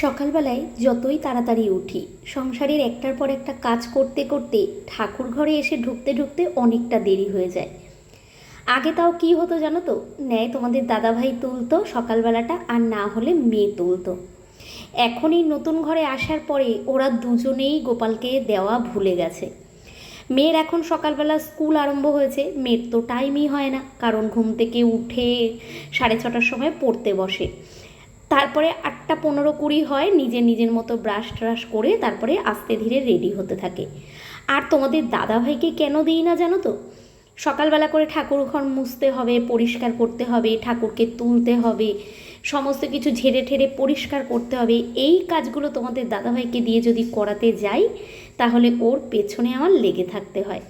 সকালবেলায় যতই তাড়াতাড়ি উঠি, সংসারের একটার পর একটা কাজ করতে করতে ঠাকুর ঘরে এসে ঢুকতে ঢুকতে অনেকটা দেরি হয়ে যায়। আগে তাও কি হতো জানো তো? ন্যায় তোমাদের দাদাভাই তুলতো সকালবেলাটা আর না হলে মেয়ে তুলতো। এখন এই নতুন ঘরে আসার পরে ওরা দুজনেই গোপালকে দেওয়া ভুলে গেছে। মেয়ের এখন সকালবেলা স্কুল আরম্ভ হয়েছে, মেয়ের তো টাইমই হয় না। কারণ ঘুম থেকে উঠে সাড়ে ছটার সময় পড়তে বসে। তারপরে আটটা পনেরো কুড়ি হয় নিজের নিজের মতো ব্রাশ ট্রাশ করে তারপরে আস্তে ধীরে রেডি হতে থাকে। আর তোমাদের দাদাভাইকে কেন দিই না জানো তো? সকালবেলা করে ঠাকুর ঘর মুছতে হবে, পরিষ্কার করতে হবে, ঠাকুরকে তুলতে হবে, সমস্ত কিছু ঝেড়ে ঠেড়ে পরিষ্কার করতে হবে। এই কাজগুলো তোমাদের দাদাভাইকে দিয়ে যদি করাতে যাই, তাহলে ওর পেছনে আমার লেগে থাকতে হয়।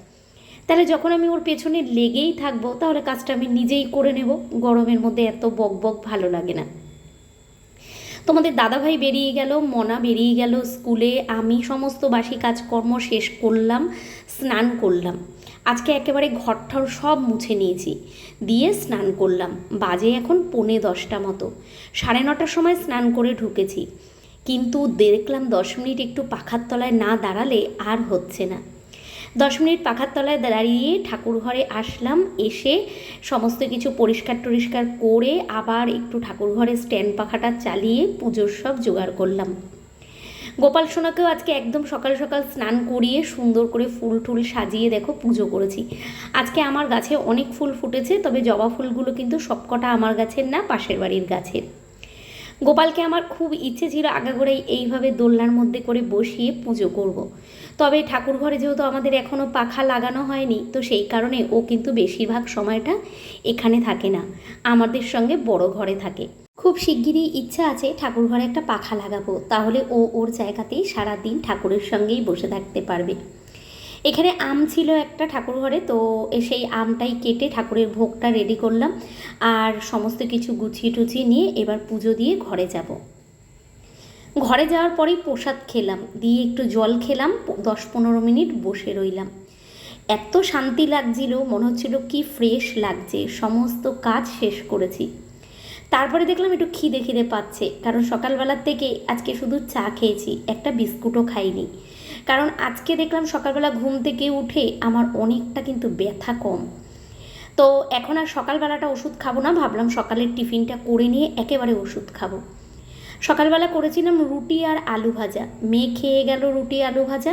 তাহলে যখন আমি ওর পেছনে লেগেই থাকব, তাহলে কাজটা আমি নিজেই করে নেব। গরমের মধ্যে এত বক বক ভালো লাগে না। তোমাদের দাদাভাই বেরিয়ে গেল, মনা বেরিয়ে গেল স্কুলে। আমি সমস্ত বাসি কাজকর্ম শেষ করলাম, স্নান করলাম। আজকে একেবারে ঘরঠর সব মুছে নিয়েছি। দিয়ে স্নান করলাম। বাজে এখন পৌনে দশটা মতো। সাড়ে নটার সময় স্নান করে ঢুকেছি। কিন্তু দেখলাম দশ মিনিট একটু পাখার তলায় না দাঁড়ালে আর হচ্ছে না। দশ মিনিট পাখার তলায় দাঁড়িয়ে ঠাকুর ঘরে আসলাম। এসে সমস্ত কিছু পরিষ্কার টরিষ্কার করে আবার একটু ঠাকুর ঘরে স্ট্যান্ড পাখাটা চালিয়ে পুজোর সব জোগাড় করলাম। গোপাল সোনাকেও আজকে একদম সকাল সকাল স্নান করিয়ে সুন্দর করে ফুল টুল সাজিয়ে দেখো পুজো করেছি। আজকে আমার গাছে অনেক ফুল ফুটেছে, তবে জবা ফুলগুলো কিন্তু সবকটা আমার গাছের না, পাশের বাড়ির গাছের। গোপালকে আমার খুব ইচ্ছে ছিল আগাগোড়াই এইভাবে দোলনার মধ্যে করে বসিয়ে পুজো করব। তবে ঠাকুর ঘরে যেহেতু আমাদের এখনও পাখা লাগানো হয়নি, তো সেই কারণে ও কিন্তু বেশিরভাগ সময়টা এখানে থাকে না, আমাদের সঙ্গে বড় ঘরে থাকে। খুব শিগগিরই ইচ্ছা আছে ঠাকুর ঘরে একটা পাখা লাগাবো, তাহলে ও ওর জায়গাতেই সারাদিন ঠাকুরের সঙ্গেই বসে থাকতে পারবে। এখানে আম ছিল একটা ঠাকুর ঘরে তো সেই আমটাই কেটে ঠাকুরের ভোগটা রেডি করলাম, আর সমস্ত কিছু গুছিয়ে টুছিয়ে নিয়ে এবার পুজো দিয়ে ঘরে যাব। ঘরে যাওয়ার পরেই প্রসাদ খেলাম। দিয়ে একটু জল খেলাম, দশ পনেরো মিনিট বসে রইলাম। এত শান্তি লাগছিল, মনে হচ্ছিল কি ফ্রেশ লাগছে, সমস্ত কাজ শেষ করেছি। তারপরে দেখলাম একটু খিদে খিদে পাচ্ছে, কারণ সকালবেলার থেকে আজকে শুধু চা খেয়েছি, একটা বিস্কুটও খাইনি। কারণ আজকে দেখলাম সকালবেলা ঘুম থেকে উঠে আমার অনেকটা কিন্তু ব্যথা কম। তো এখন আর সকালবেলাটা ওষুধ খাব না, ভাবলাম সকালের টিফিনটা করে নিয়ে একেবারে ওষুধ খাব। সকালবেলা করেছিলাম রুটি আর আলু ভাজা। মেয়ে খেয়ে গেল রুটি, আলু ভাজা।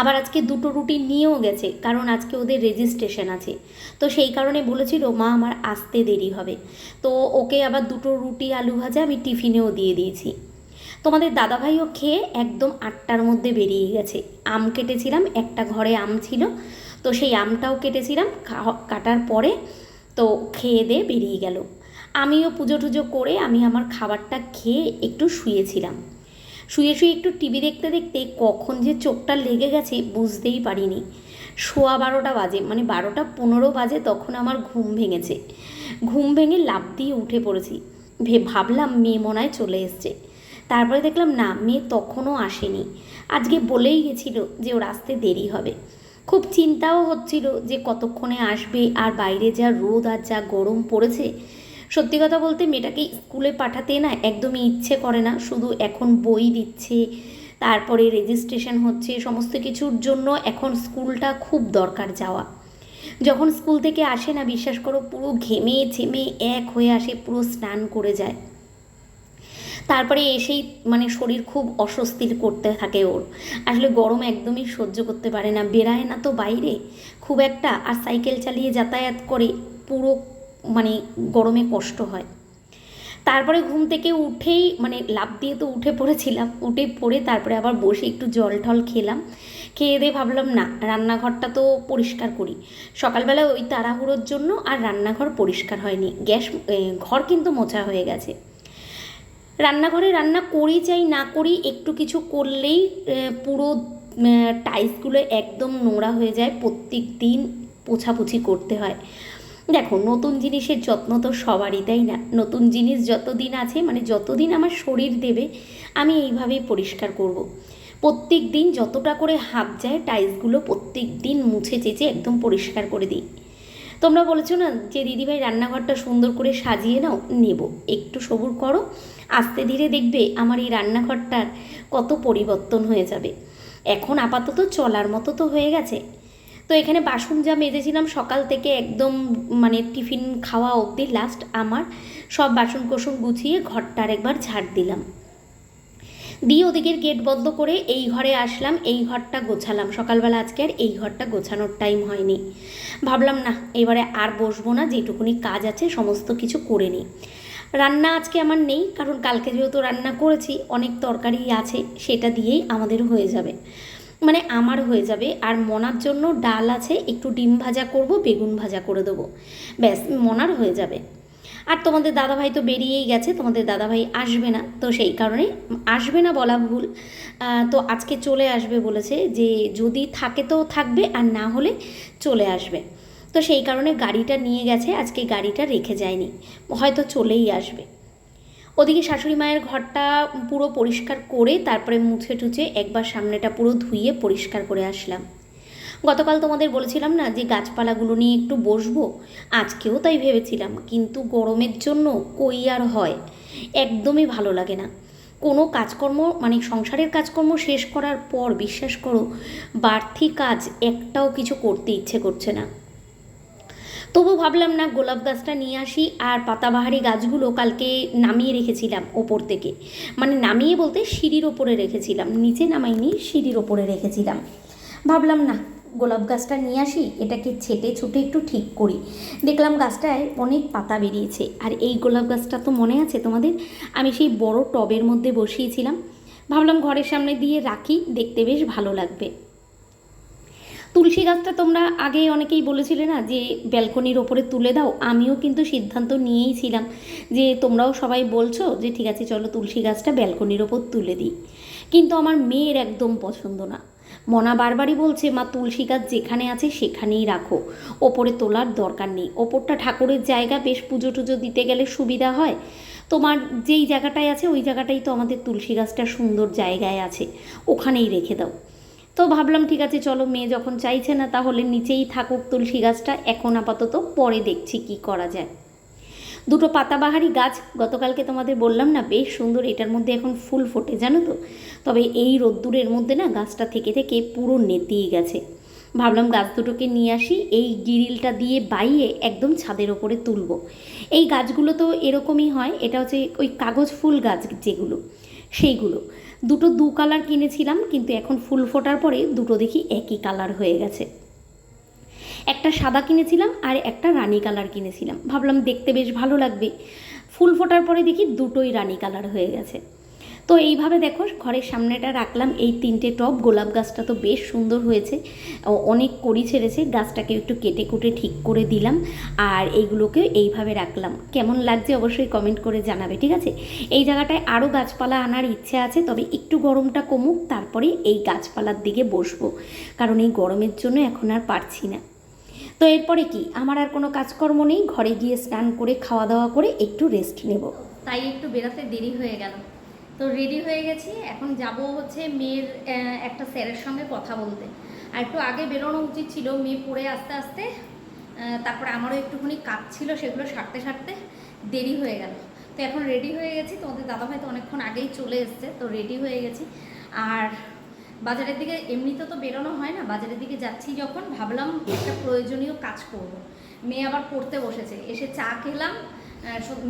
আবার আজকে দুটো রুটি নিয়েও গেছে, কারণ আজকে ওদের রেজিস্ট্রেশন আছে। তো সেই কারণে বলেছিল, মা, আমার আসতে দেরি হবে। তো ওকে আবার দুটো রুটি, আলু ভাজা আমি টিফিনেও দিয়ে দিয়েছি। তোমাদের দাদাভাইও খেয়ে একদম আটটার মধ্যে বেরিয়ে গেছে। আম কেটেছিলাম, একটা ঘরে আম ছিল। তো সেই আমটাও কেটেছিলাম কাটার পরে তো খেয়ে দিয়ে বেরিয়ে গেল। আমিও পুজো টুজো করে আমি আমার খাবারটা খেয়ে একটু শুয়েছিলাম। শুয়ে শুয়ে একটু টিভি দেখতে দেখতে কখন যে চোখটা লেগে গেছে বুঝতেই পারিনি। সোয়া বারোটা বাজে মানে বারোটা পনেরো বাজে তখন আমার ঘুম ভেঙেছে। ঘুম ভেঙে লাভ দিয়ে উঠে পড়েছি। ভে, ভাবলাম মেয়ে মনায় চলে এসছে। তারপরে দেখলাম না, মেয়ে তখনও আসেনি। আজকে বলেই গেছিল যে ওর আসতে দেরি হবে। খুব চিন্তাও হচ্ছিল যে কতক্ষণে আসবে, আর বাইরে যা রোদ আর যা গরম পড়েছে সত্যি কথা বলতে মেয়েটাকে স্কুলে পাঠাতে না একদমই ইচ্ছে করে না। শুধু এখন বই দিচ্ছে, তারপরে রেজিস্ট্রেশন হচ্ছে, সমস্ত কিছুর জন্য এখন স্কুলটা খুব দরকার যাওয়া। যখন স্কুল থেকে আসে না, বিশ্বাস করো, পুরো ঘেমে ছেমে এক হয়ে আসে, পুরো স্নান করে যায়। তারপরে এসেই মানে শরীর খুব অস্বস্তির করতে থাকে ওর। আসলে গরম একদমই সহ্য করতে পারে না, বেরায় না তো বাইরে। খুব একটা আর সাইকেল চালিয়ে যাতায়াত করে, পুরো মানে গরমে কষ্ট হয়। তারপরে ঘুম থেকে উঠেই মানে লাভ দিয়ে তো উঠে পড়েছিলাম, উঠে পড়ে তারপরে আবার বসে একটু জল টল খেলাম। খেয়ে দিয়ে ভাবলাম, না, রান্নাঘরটা তো পরিষ্কার করি। সকালবেলা ওই তাড়াহুড়োর জন্য আর রান্নাঘর পরিষ্কার হয়নি। গ্যাস ঘর কিন্তু মোছা হয়ে গেছে। রান্নাঘরে রান্না করি চাই না করি একটু কিছু করলেই পুরো টাইলসগুলো একদম নোংরা হয়ে যায়। প্রত্যেক দিন পোছাপুছি করতে হয়। দেখো, নতুন জিনিসের যত্ন তো সবারই, তাই না? নতুন জিনিস যতদিন আছে মানে যতদিন আমার শরীর দেবে, আমি এইভাবেই পরিষ্কার করব। প্রত্যেক দিন যতটা করে হাত যায়, টাইলসগুলো প্রত্যেক দিন মুছে চেঁচে একদম পরিষ্কার করে দিই। তোমরা বলেছ না যে, দিদিভাই, রান্নাঘরটা সুন্দর করে সাজিয়ে নাও, নেব। একটু সবুর করো, আস্তে ধীরে দেখবে আমার এই রান্নাঘরটার কত পরিবর্তন হয়ে যাবে। এখন আপাতত চলার মতো তো হয়ে গেছে। তো এখানে বাসন যা মেজেছিলাম সকাল থেকে একদম মানে টিফিন খাওয়া অবধি লাস্ট আমার, সব বাসন কোসন গুছিয়ে ঘরটার একবার ঝাড় দিলাম। দিয়ে ওদিকের গেট বন্ধ করে এই ঘরে আসলাম, এই ঘরটা গোছালাম। সকালবেলা আজকে আর এই ঘরটা গোছানোর টাইম হয়নি। ভাবলাম না এবারে আর বসবো না, যেটুকুনি কাজ আছে সমস্ত কিছু করে নিই। রান্না আজকে আমার নেই, কারণ কালকে যেহেতু রান্না করেছি, অনেক তরকারি আছে, সেটা দিয়েই আমাদের হয়ে যাবে। মানে আমার হয়ে যাবে। আর মনার জন্য ডাল আছে, একটু ডিম ভাজা করব, বেগুন ভাজা করে দেবো। ব্যাস, মনার হয়ে যাবে। আর তোমাদের দাদাভাই তো বেরিয়েই গেছে, তোমাদের দাদাভাই আসবে না। তো সেই কারণে আসবে না বলা ভুল। তো আজকে চলে আসবে বলেছে যে, যদি থাকে তো থাকবে, আর না হলে চলে আসবে। তো সেই কারণে গাড়িটা নিয়ে গেছে, আজকে গাড়িটা রেখে যায়নি। হয়তো চলেই আসবে। ওদিকে শাশুড়ি মায়ের ঘরটা পুরো পরিষ্কার করে তারপরে মুছে টুছে একবার সামনেটা পুরো ধুইয়ে পরিষ্কার করে আসলাম। গতকাল তোমাদের বলেছিলাম না যে গাছপালাগুলো নিয়ে একটু বসবো? আজকেও তাই ভেবেছিলাম, কিন্তু গরমের জন্য কই আর হয়? একদমই ভালো লাগে না। কোনো কাজকর্ম মানে সংসারের কাজকর্ম শেষ করার পর বিশ্বাস করো, বাড়তি কাজ একটাও কিছু করতে ইচ্ছে করছে না। তবু ভাবলাম না, গোলাপ গাছটা নিয়ে আসি আর পাতাবাহারি গাছগুলো কালকে নামিয়ে রেখেছিলাম ওপর থেকে। মানে নামিয়ে বলতে সিঁড়ির ওপরে রেখেছিলাম, নিচে নামাইনি, সিঁড়ির ওপরে রেখেছিলাম। ভাবলাম না, গোলাপ গাছটা নিয়ে আসি, এটাকে ছেটে ছুটে একটু ঠিক করি। দেখলাম গাছটায় অনেক পাতা বেরিয়েছে আর এই গোলাপ গাছটা তো মনে আছে তোমাদের? আমি সেই বড় টবের মধ্যে বসিয়েছিলাম। ভাবলাম ঘরের সামনে দিয়ে রাখি, দেখতে বেশ ভালো লাগবে। তুলসী গাছটা তোমরা আগে অনেকেই বলেছিলে না যে ব্যালকনির ওপরে তুলে দাও? আমিও কিন্তু সিদ্ধান্ত নিয়েই ছিলাম যে তোমরাও সবাই বলছো যে ঠিক আছে, চলো তুলসী গাছটা ব্যালকনির ওপর তুলে দিই। কিন্তু আমার মেয়ের একদম পছন্দ না। মনা বারবারই বলছে, মা, তুলসী গাছ যেখানে আছে সেখানেই রাখো। ওপরে তোলার দরকার নেই। ওপরটা ঠাকুরের জায়গা, বেশ পুজো টুজো দিতে গেলে সুবিধা হয়। তোমার যেই জায়গাটায় আছে, ওই জায়গাটাই তো আমাদের তুলসী গাছটা সুন্দর জায়গায় আছে। ওখানেই রেখে দাও। তো ভাবলাম, ঠিক আছে, চলো, মেয়ে যখন চাইছে না তাহলে নিচেই থাকুক তুলসী গাছটা। এখন আপাতত পরে দেখছি কি করা যায়। দুটো পাতাবাহারি গাছ, গতকালকে তোমাদের বললাম না, বেশ সুন্দর, এটার মধ্যে এখন ফুল ফোটে, জানো তো? তবে এই রোদ্দুরের মধ্যে না গাছটা থেকে থেকে পুরো নেতিয়ে গেছে। ভাবলাম গাছ দুটোকে নিয়ে আসি, এই গিরিলটা দিয়ে বাইয়ে একদম ছাদের ওপরে তুলব। এই গাছগুলো তো এরকমই হয়, এটা হচ্ছে ওই কাগজ ফুল গাছ যেগুলো, সেইগুলো। দুটো দু কালার কিনেছিলাম, কিন্তু এখন ফুল ফোটার পরে দুটো দেখি একই কালার হয়ে গেছে। একটা সাদা কিনেছিলাম আর একটা রানি কালার কিনেছিলাম। ভাবলাম দেখতে বেশ ভালো লাগবে। ফুল ফোটার পরে দেখি দুটোই রানি কালার হয়ে গেছে। তো এইভাবে দেখো ঘরের সামনেটা রাখলাম, এই তিনটে টব। গোলাপ গাছটা তো বেশ সুন্দর হয়েছে অনেক কড়ি ছেড়েছে, গাছটাকে একটু কেটে কুটে ঠিক করে দিলাম, আর এইগুলোকে এইভাবে রাখলাম। কেমন লাগছে অবশ্যই কমেন্ট করে জানাবে, ঠিক আছে? এই জায়গাটায় আরও গাছপালা আনার ইচ্ছে আছে, তবে একটু গরমটা কমুক, তারপরে এই গাছপালার দিকে বসবো, কারণ এই গরমের জন্য এখন আর পারছি না। তো এরপরে কি? আমার আর কোনো কাজকর্ম নেই, ঘরে গিয়ে স্নান করে, খাওয়া দাওয়া করে একটু রেস্ট নেব। তাই একটু বেরাতে দেরি হয়ে গেল। তো রেডি হয়ে গেছি। এখন যাব হচ্ছে মেয়ের একটা স্যারের সঙ্গে কথা বলতে। আর একটু আগে বেরোনো উচিত ছিল, মেয়ে পড়ে আস্তে আস্তে। তারপরে আমারও একটুখানি কাজ ছিল, সেগুলো সারতে সারতে দেরি হয়ে গেল। তো এখন রেডি হয়ে গেছি। তোমাদের দাদাভাই তো অনেকক্ষণ আগেই চলে এসছে, তো রেডি হয়ে গেছি। আর বাজারের দিকে এমনিতে তো বেরোনো হয় না, বাজারের দিকে যাচ্ছি যখন, ভাবলাম একটা প্রয়োজনীয় কাজ করব। মেয়ে আবার পড়তে বসেছে। এসে চা খেলাম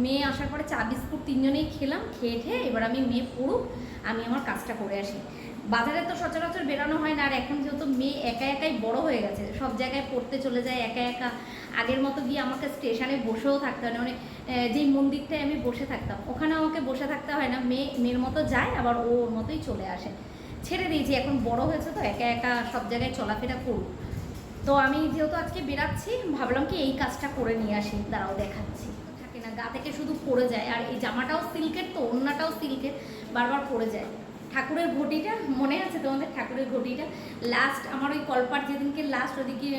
মেয়ে আসার পরে চা, বিস্কুট তিনজনেই খেলাম, খেয়ে খেয়ে এবার আমি মেয়ে পড়ুক, আমি আমার কাজটা করে আসি। বাজারে তো সচরাচর বেরোনো হয় না, আর এখন যেহেতু মেয়ে একা একাই বড় হয়ে গেছে, সব জায়গায় পড়তে চলে যায়, একা একা। আগের মতো গিয়ে আমাকে স্টেশনে বসেও থাকতে হয় না মানে যেই মন্দিরটায় আমি বসে থাকতাম, ওখানে আমাকে বসে থাকতে হয় না, মেয়ে, মেয়ের মতো যায়, আবার ও ওর মতোই চলে আসে। ছেড়ে দিয়েছি, এখন বড় হয়েছে তো, একা একা সব জায়গায় চলাফেরা করুক। তো আমি যেহেতু আজকে বেরাচ্ছি, ভাবলাম কি এই কাজটা করে নিয়ে আসি, দাঁড়াও দেখাচ্ছি। গা থেকে শুধু পড়ে যায়। আর এই জামাটাও সিল্কের তো অন্যটাও সিল্কের, বারবার পড়ে যায়। ঠাকুরের ঘটিটা, মনে আছে তোমাদের ঠাকুরের ঘটিটা? লাস্ট আমার ওই কলপার যেদিনকে লাস্ট ওদিকে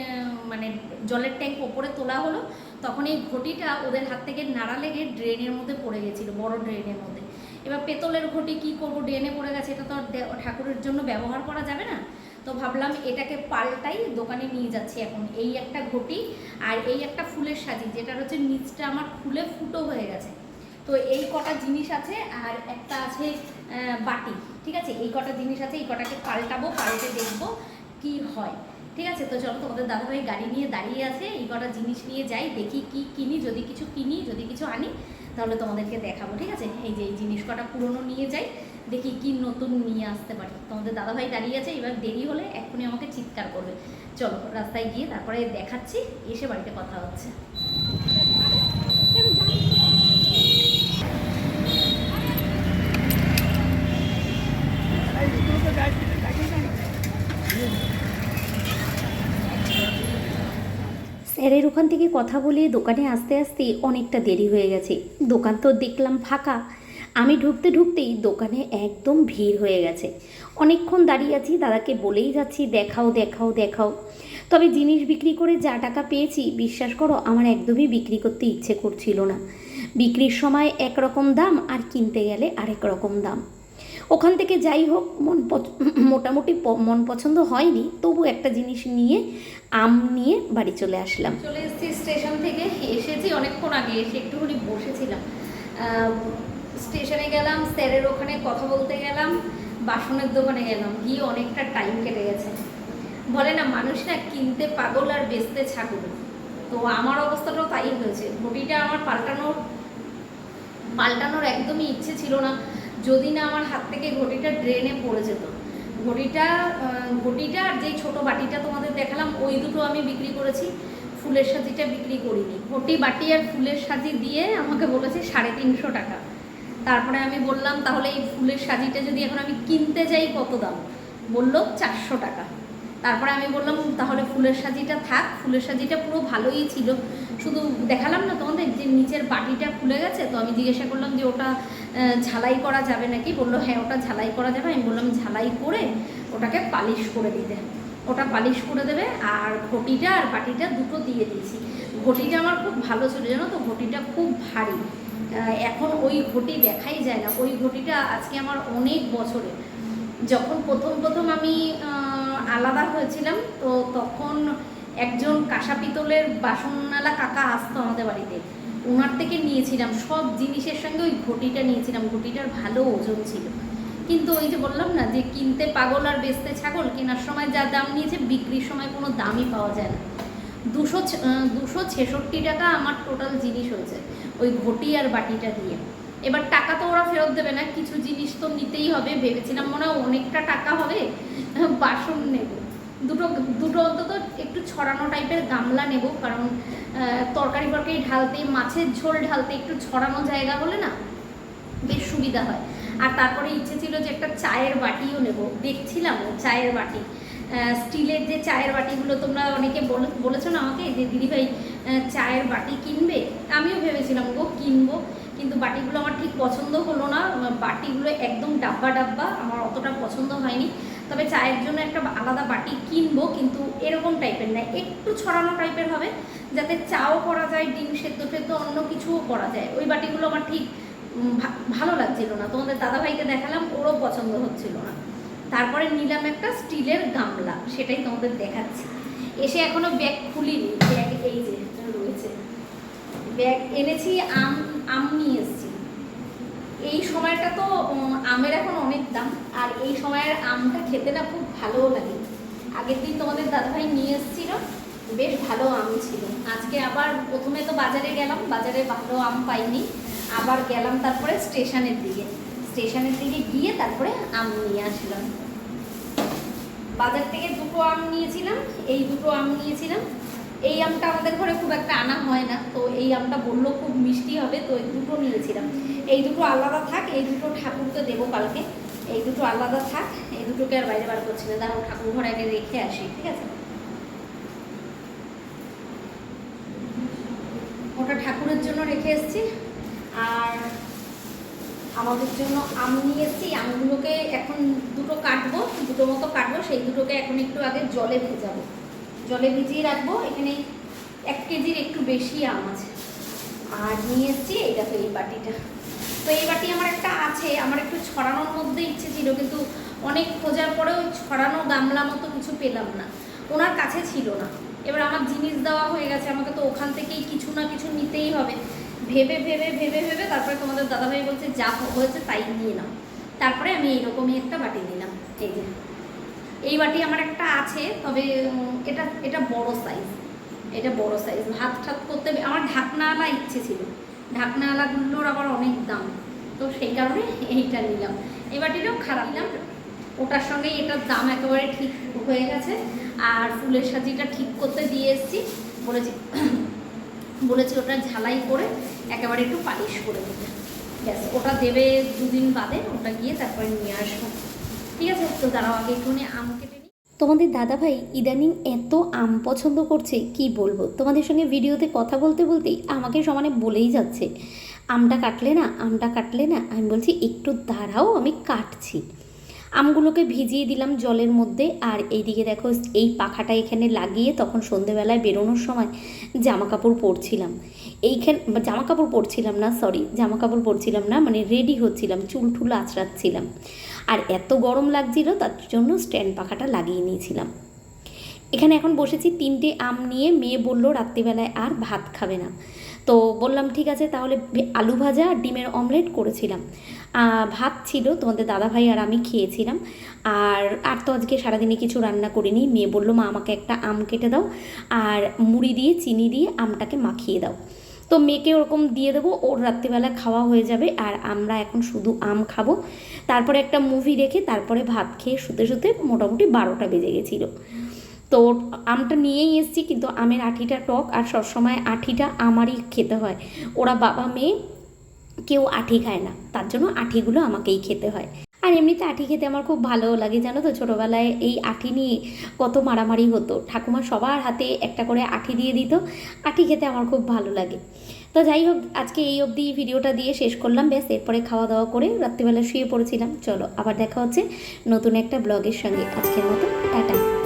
মানে জলের ট্যাঙ্ক ওপরে তোলা হলো, তখন এই ঘটিটা ওদের হাত থেকে নাড়া লেগে ড্রেনের মধ্যে পড়ে গেছিল, বড় ড্রেনের মধ্যে। এবার পেতলের ঘটি কি করব ড্রেনে পড়ে গেছে, এটা তো ঠাকুরের জন্য ব্যবহার করা যাবে না? তো ভাবলাম এটাকে পাল্টাই দোকানে নিয়ে যাচ্ছি এখন। এই একটা ঘটি আর এই একটা ফুলের সাজি যেটা হচ্ছে নিচটা আমার ফুলে ফুটো হয়ে গেছে। তো এই কটা জিনিস আছে আর একটা আছে বাটি, ঠিক আছে? এই কটা জিনিস আছে, এই কটাকে পাল্টাবো, পাল্টে দেখব কি হয়। ঠিক আছে? তো চলো, তোমাদের দাদাভাই গাড়ি নিয়ে দাঁড়িয়ে আছে, এই কটা জিনিস নিয়ে যাই, দেখি কি কিনি, যদি কিছু কিনি, যদি কিছু আনি, তাহলে তোমাদেরকে দেখাবো, ঠিক আছে? এই যে এই জিনিস কটা পুরনো নিয়ে যাই দেখি কি নতুন নিয়ে আসতে পারি। তোমাদের দাদাভাই দাঁড়িয়ে আছে, এবার দেরি হলে এক্ষুনি আমাকে চিৎকার করবে। চলো, রাস্তায় গিয়ে তারপরে দেখাচ্ছি, এসে বাড়িতে কথা হচ্ছে। স্যারের ওখান থেকে কথা বলে দোকানে আসতে আসতে অনেকটা দেরি হয়ে গেছে। দোকান তো দেখলাম ফাঁকা। আমি ঢুকতে ঢুকতেই দোকানে একদম ভিড় হয়ে গেছে। অনেকক্ষণ দাঁড়িয়ে আছি, দাদাকে বলেই যাচ্ছি, দেখাও দেখাও দেখাও। তবে জিনিস বিক্রি করে যা টাকা পেয়েছি, বিশ্বাস করো, আমার একদমই বিক্রি করতে ইচ্ছে করছিল না। বিক্রির সময় একরকম দাম আর কিনতে গেলে আরেক রকম দাম। ওখান থেকে যাই হোক, মন মোটামুটি মন পছন্দ হয়নি, তবু একটা জিনিস নিয়ে, আম নিয়ে বাড়ি চলে আসলাম। চলে এসেছি স্টেশন থেকে, এসেছি অনেকক্ষণ আগে, এসে একটুখানি বসেছিলাম। স্টেশনে গেলাম, স্যারের ওখানে কথা বলতে গেলাম, বাসনের দোকানে গেলাম, গিয়ে অনেকটা টাইম কেটে গেছে। বলে না, মানুষ না কিনতে পাগল আর বেচতে ছাগল। তো আমার অবস্থাটাও তাই হয়েছে। ঘটিটা আমার পাল্টানোর পাল্টানোর একদমই ইচ্ছে ছিল না। যদি না আমার হাত থেকে ঘটিটা ড্রেনে পড়ে যেত। ঘটিটা ঘটিটা আর যেই ছোট বাটিটা তোমাদের দেখালাম, ওই দুটো আমি বিক্রি করেছি। ফুলের সাজিটা বিক্রি করিনি। ঘটি বাটি আর ফুলের সাজি দিয়ে আমাকে বলেছে সাড়ে তিনশো টাকা। তারপরে আমি বললাম, তাহলে এই ফুলের সাজিটা যদি এখন আমি কিনতে যাই, কত দাম? বলল, চারশো টাকা। তারপরে আমি বললাম তাহলে ফুলের সাজিটা থাক, ফুলের সাজিটা পুরো ভালোই ছিল। শুধু দেখালাম না তোমাদের যে নিচের বাটিটা খুলে গেছে, তো আমি জিজ্ঞাসা করলাম যে ওটা ঝালাই করা যাবে নাকি? বলল হ্যাঁ ওটা ঝালাই করা যাবে। আমি বললাম, ঝালাই করে ওটাকে পালিশ করে দিতে। ওটা পালিশ করে দেবে আর ঘটিটা আর বাটিটা দুটো দিয়ে দিয়েছি। ঘটিটা আমার খুব ভালো ছিল, জানো তো? ঘটিটা খুব ভারী। এখন ওই ঘটি দেখাই যায় না। ওই ঘটিটা আজকে আমার অনেক বছরের যখন প্রথম প্রথম আমি আলাদা হয়েছিলাম, তো তখন একজন কাঁসা পিতলের বাসনওয়ালা কাকা আসতো আমাদের বাড়িতে। ওনার থেকে নিয়েছিলাম, সব জিনিসের সঙ্গে ওই ঘটিটা নিয়েছিলাম। ঘটিটার ভালো ওজন ছিল। কিন্তু ওই যে বললাম না, যে কিনতে পাগল আর বেচতে ছাগল, কেনার সময় যা দাম নিয়েছে, বিক্রির সময় কোনো দামই পাওয়া যায় না। দুশো দুশো ছেষট্টি টাকা আমার টোটাল জিনিস হয়েছে। ওই ঘটি আর বাটিটা দিয়ে। এবার টাকা তো ওরা ফেরত দেবে না, কিছু জিনিস তো নিতেই হবে। ভেবেছিলাম মনে হয় অনেকটা টাকা হবে, বাসন নেব। দুটো দুটো অন্তত একটু ছড়ানো টাইপের গামলা নেব, কারণ তরকারি ফরকারি ঢালতে, মাছের ঝোল ঢালতে একটু ছড়ানো জায়গা হলে না বেশ সুবিধা হয়। আর তারপরে ইচ্ছে ছিল যে একটা চায়ের বাটিও নেব। দেখছিলাম চায়ের বাটি। স্টিলের যে চায়ের বাটিগুলো তোমরা অনেকে বলে- বলেছ না আমাকে? যে দিদিভাই চায়ের বাটি কিনবে? আমিও ভেবেছিলাম গো কিনবো। কিন্তু বাটিগুলো আমার ঠিক পছন্দ হলো না। বাটিগুলো একদম ডাব্বা ডাব্বা, আমার অতটা পছন্দ হয়নি। তবে চায়ের জন্য একটা আলাদা বাটি কিনবো, কিন্তু এরকম টাইপের না, একটু ছড়ানো টাইপের হবে, যাতে চাও করা যায়, ডিম সেদ্ধ সেদ্ধ অন্য কিছুও করা যায়। ওই বাটিগুলো আমার ঠিক ভালো লাগছিল না। তোমাদের দাদাভাইকে দেখালাম, ওরও পছন্দ হচ্ছিল না। তারপরে নিলাম একটা স্টিলের গামলা, সেটাই তোমাদের দেখাচ্ছি। এসে এখনও ব্যাগ খুলিনি। ব্যাগ এই যে ব্যাগ এনেছি, আম আম নিয়ে এসেছি। এই সময়টা তো আমের এখন অনেক দাম, আর এই সময়ের আমটা খেতে না খুব ভালোও লাগে। আগের দিন তোমাদের দাদাভাই নিয়ে এসেছিল, বেশ ভালো আম ছিল। আজকে আবার প্রথমে তো বাজারে গেলাম, বাজারে ভালো আম পাইনি। আবার গেলাম তারপরে স্টেশনের দিকে। স্টেশনের দিকে গিয়ে তারপরে আম নিয়ে আসলাম। বাজার থেকে দুটো আম নিয়েছিলাম, এই দুটো আম নিয়েছিলাম। এই আমটা আমাদের ঘরে খুব একটা আনা হয় না, তো এই আমটা বলল খুব মিষ্টি হবে, তো এই দুটো নিয়েছিলাম। এই দুটো আলাদা থাক, এই দুটো ঠাকুরকে দেবো কালকে। এই দুটো আলাদা থাক, এই দুটোকে আর বাইরে বার করছি না। দাঁড়াও ঠাকুর ঘরে আগে রেখে আসি, ঠিক আছে? ওটা ঠাকুরের জন্য রেখে এসেছি। আর আমাদের জন্য আম নিয়ে আমগুলোকে এখন দুটো কাটবো, দুটো মতো কাটবো, সেই দুটোকে এখন একটু আগে জলে ভেজাবো। জলে ভিজিয়ে রাখব। এখানে এক কেজির একটু বেশি আম আছে। আর নিয়ে এসেছি এই দেখো এই বাটিটা। তো এই বাটি আমার একটা আছে, আমার একটু ছড়ানোর মধ্যে ইচ্ছে ছিল, কিন্তু অনেক খোঁজার পরেও ছড়ানো গামলা মতো কিছু পেলাম না। ওনার কাছে ছিল না। এবার আমার জিনিস দেওয়া হয়ে গেছে, আমাকে তো ওখান থেকেই কিছু না কিছু নিতেই হবে। ভেবে ভেবে ভেবে ভেবে তারপরে তোমাদের দাদাভাই বলছে, যা হয়েছে তাই নিয়ে নাও। তারপরে আমি এইরকমই একটা বাটি নিলাম এই যে। এই বাটি আমার একটা আছে, তবে এটা এটা বড় সাইজ এটা বড় সাইজ ভাত ঠাত করতে আমার ঢাকনাওয়ালা ইচ্ছে ছিল। ঢাকনাওয়ালাগুলোর আবার অনেক দাম। তো সেই কারণে এইটা নিলাম। এই বাটিটাও খারাপ নিলাম। ওটার সঙ্গে এটার দাম একেবারে ঠিক হয়ে গেছে। আর ফুলের সাজিটা ঠিক করতে দিয়ে এসেছি। বলেছি বলেছি ওটা ঝালাই করে একেবারে একটু পালিশ করে দেবে। ব্যাস, ওটা দেবে দুদিন বাদে, ওটা গিয়ে তারপরে নিয়ে আসব। ঠিক আছে, তো দাঁড়াও আগে একটুখানি আম কেটে তোমাদের দাদাভাই ইদানিং এত আম পছন্দ করছে, কি বলব? তোমাদের সঙ্গে ভিডিওতে কথা বলতে বলতেই আমাকে সমানে বলেই যাচ্ছে, আমটা কাটলে না, আমটা কাটলে না। আমি বলছি, একটু দাঁড়াও, আমি কাটছি। আমগুলোকে ভিজিয়ে দিলাম জলের মধ্যে, আর এইদিকে দেখো, এই পাখাটা এখানে লাগিয়ে তখন সন্ধেবেলায় বেরোনোর সময় জামা কাপড় পরছিলাম। এইখান জামা কাপড় পরছিলাম না সরি জামা কাপড় পরছিলাম না মানে রেডি হচ্ছিলাম চুল টুল আঁচড়াচ্ছিলাম। আর এত গরম লাগছিল তার জন্য স্ট্যান্ড পাখাটা লাগিয়ে নিয়েছিলাম। এখানে এখন বসেছি তিনটে আম নিয়ে, মেয়ে বলল রাত্রিবেলায় আর ভাত খাবে না। তো বললাম, ঠিক আছে, তাহলে আলু ভাজা আর ডিমের অমলেট করেছিলাম। ভাত ছিল, তোমাদের দাদাভাই আর আমি খেয়েছিলাম। আর আর তো আজকে সারাদিনে কিছু রান্না করিনি। মেয়ে বলল, মা, আমাকে একটা আম কেটে দাও আর মুড়ি দিয়ে, চিনি দিয়ে আমটাকে মাখিয়ে দাও। তো মেয়েকে ওরকম দিয়ে দেবো, ওর রাত্রিবেলা খাওয়া হয়ে যাবে। আর আমরা এখন শুধু আম খাব। তারপরে একটা মুভি রেখে তারপরে ভাত খেয়ে শুতে শুতে মোটামুটি বারোটা বেজে গেছিল। তো আমটা নিয়েই এসেছি, কিন্তু আমের আঠিটা টক আর সবসময় আঠিটা আমারই খেতে হয়। ওরা বাবা মেয়ে, কেউ আঠি খায় না, তার জন্য আঠিগুলো আমাকেই খেতে হয়। আর এমনিতে আঠি খেতে আমার খুব ভালোও লাগে, জানো তো? ছোটোবেলায় এই আঠি নিয়ে কত মারামারি হতো। ঠাকুমা সবার হাতে একটা করে আঠি দিয়ে দিত, আঠি খেতে আমার খুব ভালো লাগে। তো যাই হোক, আজকে এই অবধি ভিডিওটা দিয়ে শেষ করলাম। ব্যাস, এরপরে খাওয়া দাওয়া করে রাত্রিবেলা শুয়ে পড়েছিলাম। চলো, আবার দেখা হচ্ছে নতুন একটা ব্লগের সঙ্গে। আজকের মতো, টাটা।